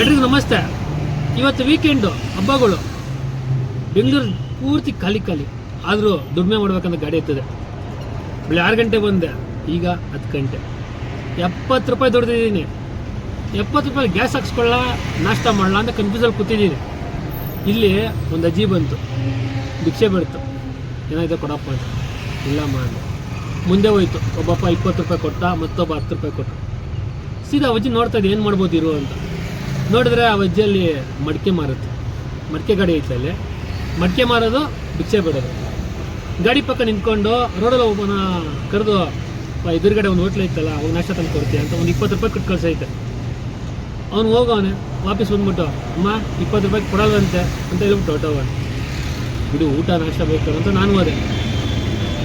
ಎಲ್ರಿಗೂ ನಮಸ್ತೆ. ಇವತ್ತು ವೀಕೆಂಡು ಹಬ್ಬಗಳು. ಬೆಂಗಳೂರು ಪೂರ್ತಿ ಖಾಲಿ ಖಾಲಿ. ಆದರೂ ದುಡಿಮೆ ಮಾಡ್ಬೇಕಂತ ಗಾಡಿ ಇರ್ತದೆ ಬೆಳೆ ಆರು ಗಂಟೆ ಬಂದೆ. ಈಗ ಹತ್ತು ಗಂಟೆ. ಎಪ್ಪತ್ತು ರೂಪಾಯಿ ದುಡ್ದಿದ್ದೀನಿ. ಎಪ್ಪತ್ತು ರೂಪಾಯಿ ಗ್ಯಾಸ್ ಹಾಕ್ಸ್ಕೊಳ್ಳ, ನಾಷ್ಟ ಮಾಡಲ್ಲ ಅಂತ ಕನ್ಫ್ಯೂಸಲ್ಲಿ ಕೂತಿದ್ದೀನಿ. ಇಲ್ಲಿ ಒಂದು ಅಜ್ಜಿ ಬಂತು. ಭಿಕ್ಷೆ ಬಿಡ್ತು. ಏನಾಯ್ತು ಕೊಡಪ್ಪ ಅಂತ. ಇಲ್ಲ ಮಾಡಿ. ಮುಂದೆ ಹೋಯ್ತು. ಒಬ್ಬಪ್ಪ ಇಪ್ಪತ್ತು ರೂಪಾಯಿ ಕೊಟ್ಟ, ಮತ್ತೊಬ್ಬ ಹತ್ತು ರೂಪಾಯಿ ಕೊಟ್ಟ. ಸೀದಾ ಅಜ್ಜಿ ನೋಡ್ತಾ ಇದೆ ಏನು ಮಾಡ್ಬೋದು ಇರು ಅಂತ. ನೋಡಿದ್ರೆ ಆ ಅಜ್ಜಿಯಲ್ಲಿ ಮಡಿಕೆ ಮಾರುತ್ತೆ. ಮಡಿಕೆ ಗಾಡಿ ಐತೆ ಅಲ್ಲಿ. ಮಡಿಕೆ ಮಾರೋದು ಭಿಕ್ಷೆ ಬಿಡೋದು. ಗಾಡಿ ಪಕ್ಕ ನಿಂತ್ಕೊಂಡು ರೋಡಲ್ಲಿ ಒಬ್ಬನ ಕರೆದು ಎದುರುಗಡೆ ಒಂದು ಹೋಟ್ಲ್ ಐತಲ್ಲ, ಅವ್ನು ನಾಷ್ಟ ತಂದು ಕೊಡ್ತೀಯ? ಅಂತ ಒಂದು ಇಪ್ಪತ್ತು ರೂಪಾಯಿ ಕೊಟ್ಟು ಕಳ್ಸೈತೆ. ಅವ್ನು ಹೋಗವನೆ, ವಾಪಸ್ ಬಂದ್ಬಿಟ್ಟು, ಅಮ್ಮ, ಇಪ್ಪತ್ತು ರೂಪಾಯಿ ಕೊಡಲ್ವಂತೆ? ಅಂತ ಹೇಳ್ಬಿಟ್ಟು ಹೊಟ್ಟವನೆ ಬಿಡು, ಊಟ, ನಾಷ್ಟ ಬೇಕು ಅಂತ ನಾನು ಹೋದೆ.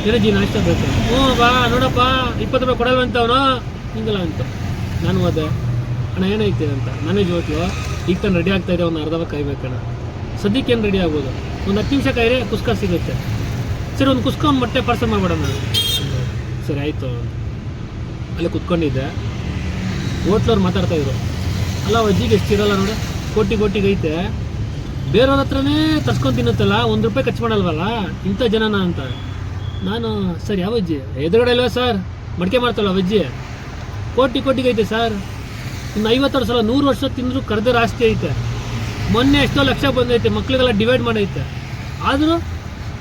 ಏನಜ್ಜಿ ನಾಷ್ಟ ಬೇಕು? ಹ್ಞೂ, ಬಾ, ನೋಡಪ್ಪ, ಇಪ್ಪತ್ತು ರೂಪಾಯಿ ಕೊಡಲ್ವಂತ ಅವನು? ಹಿಂಗಲ್ಲ, ಅಂತ. ನಾನು ಹೋದೆ. ಅಣ್ಣ, ಏನೈತೆ ಅಂತ. ನನಗೆ ಹೋಟ್ಲು ಈಗ ತಾನು ರೆಡಿ ಇದೆ, ಒಂದು ಅರ್ಧ ಕಾಯಿ ಕಾಯ್ಬೇಕಣ್ಣ. ಸದ್ಯಕ್ಕೆ ಏನು ರೆಡಿ ಆಗ್ಬೋದು? ಒಂದು ಹತ್ತು ನಿಮಿಷ ಕಾಯ್ರೆ, ಕುಸ್ಕ ಸಿಗುತ್ತೆ. ಸರಿ, ಒಂದು ಕುಸ್ಕ, ಒಂದು ಮೊಟ್ಟೆ ಪಾರ್ಸಲ್ ಮಾಡ್ಬಿಡೋಣ. ಸರಿ, ಆಯಿತು. ಅಲ್ಲಿ ಕುತ್ಕೊಂಡಿದ್ದೆ. ಹೋಟ್ಲವ್ರು ಮಾತಾಡ್ತಾ ಇದ್ರು. ಅಲ್ಲ ಅಜ್ಜಿಗೆ ಎಷ್ಟು ನೋಡು. ಕೋಟಿ ಕೋಟಿಗೆ ಐತೆ ಬೇರೆಯವ್ರ ಹತ್ರನೇ ತರ್ಸ್ಕೊಂಡು ತಿನ್ನುತ್ತಲ್ಲ, ಒಂದು ರೂಪಾಯಿ ಖರ್ಚು ಮಾಡಲ್ವಲ್ಲ? ಇಂಥ ಜನನ ಅಂತ. ನಾನು, ಸರ್, ಯಾವ ಅಜ್ಜಿ? ಎದುರುಗಡೆ ಇಲ್ವಾ ಸರ್? ಮಡಿಕೆ ಮಾಡ್ತಲ್ಲ ಅಜ್ಜಿ? ಕೋಟಿ ಕೋಟಿಗೆ ಐತೆ ಸರ್. ಇನ್ನು ಐವತ್ತಾರು ಸಲ ನೂರು ವರ್ಷ ತಿಂದರೂ ಕರೆದ ಆಸ್ತಿ ಐತೆ. ಮೊನ್ನೆ ಎಷ್ಟೋ ಲಕ್ಷ ಬಂದೈತೆ, ಮಕ್ಳಿಗೆಲ್ಲ ಡಿವೈಡ್ ಮಾಡೈತೆ. ಆದರೂ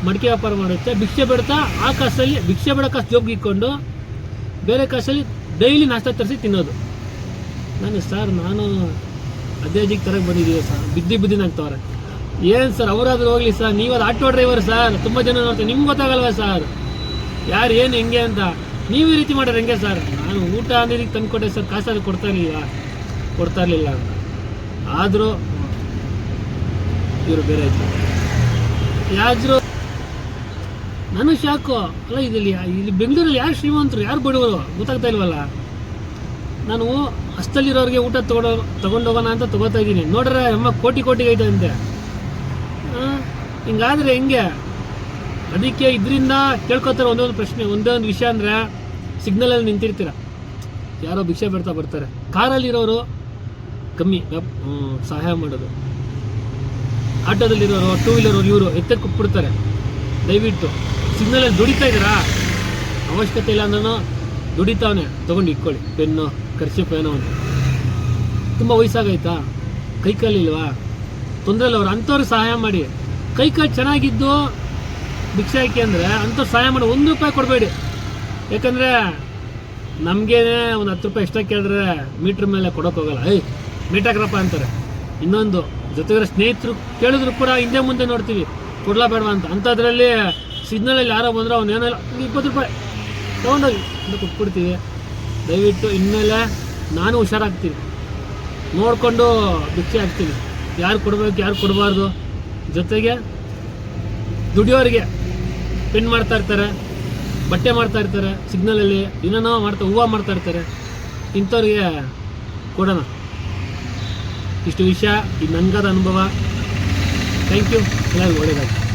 ಮಡಿಕೆ ವ್ಯಾಪಾರ ಮಾಡುತ್ತೆ, ಭಿಕ್ಷೆ ಬಿಡ್ತಾ ಆ ಕಾಸಲ್ಲಿ ಭಿಕ್ಷೆ ಬಿಡೋ ಕಾಸು ಜೋಬ್ಗೆ ಇಟ್ಕೊಂಡು ಬೇರೆ ಕಾಸಲ್ಲಿ ಡೈಲಿ ನಾಷ್ಟ ತರಿಸಿ ತಿನ್ನೋದು. ನಾನು ಸರ್ ನಾನು ಅದೇ ಜಿಗೆ ತರಕ್ಕೆ ಬಂದಿದ್ದೀವಿ ಸರ್ ಬಿದ್ದಿ ಬಿದ್ದಿ ಆಗ್ತವ್ರೆ ಏನು ಸರ್ ಅವರಾದರೂ ಹೋಗಲಿ ಸರ್ ನೀವು ಅದು ಆಟೋ ಡ್ರೈವರ್ ಸರ್ ತುಂಬ ಜನ ನೋಡ್ತಾರೆ. ನಿಮ್ಗೆ ಗೊತ್ತಾಗಲ್ವ ಸರ್ ಯಾರು, ಏನು, ಹೆಂಗೆ ಅಂತ. ನೀವು ಈ ರೀತಿ ಮಾಡೋರು ಹೆಂಗೆ ಸರ್ ನಾನು ಊಟ ಅನ್ನೋದಕ್ಕೆ ತಂದುಕೊಟ್ಟೆ ಸರ್ ಅದು ಕೊಡ್ತಾ ಇರಲಿಲ್ಲ. ಕೊಡ್ತಾ ಇರಲಿಲ್ಲ. ಅಂತ ಆದರೂ ಇವರು ಬೇರೆ ಇದ್ರು. ಯಾರು ನಾನು ಶಾಕು. ಅಲ್ಲ ಇಲ್ಲಿ ಇಲ್ಲಿ ಬೆಂಗಳೂರಲ್ಲಿ ಯಾರು ಶ್ರೀಮಂತರು, ಯಾರು ಬಡವರು ಗೊತ್ತಾಗ್ತಾ ಇಲ್ವಲ್ಲ? ನಾನು ಅಷ್ಟಲ್ಲಿರೋರಿಗೆ ಊಟ ತೊಗೊಂಡೋ ತಗೊಂಡೋಗೋಣ ಅಂತ ತಗೋತಾ ಇದ್ದೀನಿ. ನೋಡ್ರೆ ಅಮ್ಮ ಕೋಟಿ ಕೋಟಿಗೆ ಐತೆ ಅಂತೆ. ಹಿಂಗಾದ್ರೆ ಹೆಂಗೆ? ಅದಕ್ಕೆ ಇದರಿಂದ ಕೇಳ್ಕೊತಾರೆ ಒಂದೊಂದು ಪ್ರಶ್ನೆ. ಒಂದೊಂದು ವಿಷಯ ಅಂದರೆ ಸಿಗ್ನಲಲ್ಲಿ ನಿಂತಿರ್ತೀರ. ಯಾರೋ ಭಿಕ್ಷೆ ಬಿಡ್ತಾ ಬರ್ತಾರೆ. ಕಾರಲ್ಲಿರೋರು ಕಮ್ಮಿ ಸಹಾಯ ಮಾಡೋದು. ಆಟೋದಲ್ಲಿರೋರು ಟೂ ವೀಲರ್ ಇವರು ಎತ್ತಕ್ಕೆ ಕುಟ್ಬಿಡ್ತಾರೆ ದಯವಿಟ್ಟು ಸಿಗ್ನಲಲ್ಲಿ ದುಡಿತಾ ಇದ್ದೀರಾ? ಅವಶ್ಯಕತೆ ಇಲ್ಲ ಅಂದ್ರೂ ದುಡಿತಾವನೆ. ತೊಗೊಂಡು ಇಟ್ಕೊಳ್ಳಿ. ಪೆನ್ನು ಖರ್ಚು ಪೆನ್ನು ಅಂತ ತುಂಬ ವಯಸ್ಸಾಗೈತಾ ಕೈ ಕಾಲಿಲ್ವಾ ತೊಂದರೆ ಇಲ್ಲ ಅವ್ರು ಅಂಥವ್ರು ಸಹಾಯ ಮಾಡಿ. ಕೈ ಕಾಲು ಚೆನ್ನಾಗಿದ್ದು ಭಿಕ್ಷೆ ಹಾಕಿ ಅಂದರೆ ಅಂಥವ್ರು ಸಹಾಯ ಮಾಡಿ ಒಂದು ರೂಪಾಯಿ ಕೊಡಬೇಡಿ. ಯಾಕಂದರೆ ನಮಗೇನೆ ಒಂದು ಹತ್ತು ರೂಪಾಯಿ ಎಷ್ಟಕ್ಕೆ ಕೇಳಿದ್ರೆ ಮೀಟ್ರ್ ಮೇಲೆ ಕೊಡೋಕೆ ಹೋಗಲ್ಲ ಏಯ್ ಮೀಟ್ ಹಾಕ್ರಪ್ಪ ಅಂತಾರೆ. ಇನ್ನೊಂದು ಜೊತೆಗೆ ಸ್ನೇಹಿತರು ಕೇಳಿದ್ರು ಕೂಡ ಹಿಂದೆ ಮುಂದೆ ನೋಡ್ತೀವಿ. ಕೊಡ್ಲಾ ಬೇಡವಾ ಅಂತ. ಅಂಥದ್ರಲ್ಲಿ ಸಿಗ್ನಲಲ್ಲಿ ಯಾರೋ ಬಂದ್ರೆ, ಅವ್ನು ಏನಲ್ಲ ಇಪ್ಪತ್ತು ರೂಪಾಯಿ. ತೊಗೊಂಡೋಗಿ. ಅಂತ ಕೊಟ್ಬಿಡ್ತೀವಿ. ದಯವಿಟ್ಟು ಇನ್ಮೇಲೆ ನಾನು ಹುಷಾರಾಗ್ತೀನಿ. ನೋಡಿಕೊಂಡು ಬಿಚ್ಚಿ ಹಾಕ್ತೀನಿ. ಯಾರು ಕೊಡಬೇಕು, ಯಾರು ಕೊಡಬಾರ್ದು. ಜೊತೆಗೆ ದುಡಿಯೋರಿಗೆ ಪೆನ್ ಮಾಡ್ತಾ ಇರ್ತಾರೆ, ಬಟ್ಟೆ ಮಾಡ್ತಾ ಇರ್ತಾರೆ, ಸಿಗ್ನಲಲ್ಲಿ ಏನೇನೋ ಮಾಡ್ತಾ, ಹೂವು ಮಾಡ್ತಾ ಇರ್ತಾರೆ. ಇಂಥವ್ರಿಗೆ ಕೊಡೋಣ. ಇಷ್ಟು ವಿಷಯ ಈ ನನಗಾದ ಅನುಭವ. ಥ್ಯಾಂಕ್ ಯು ಎಲ್ಲರಿಗೂ ಒಳ್ಳೆಯದಾಗಿ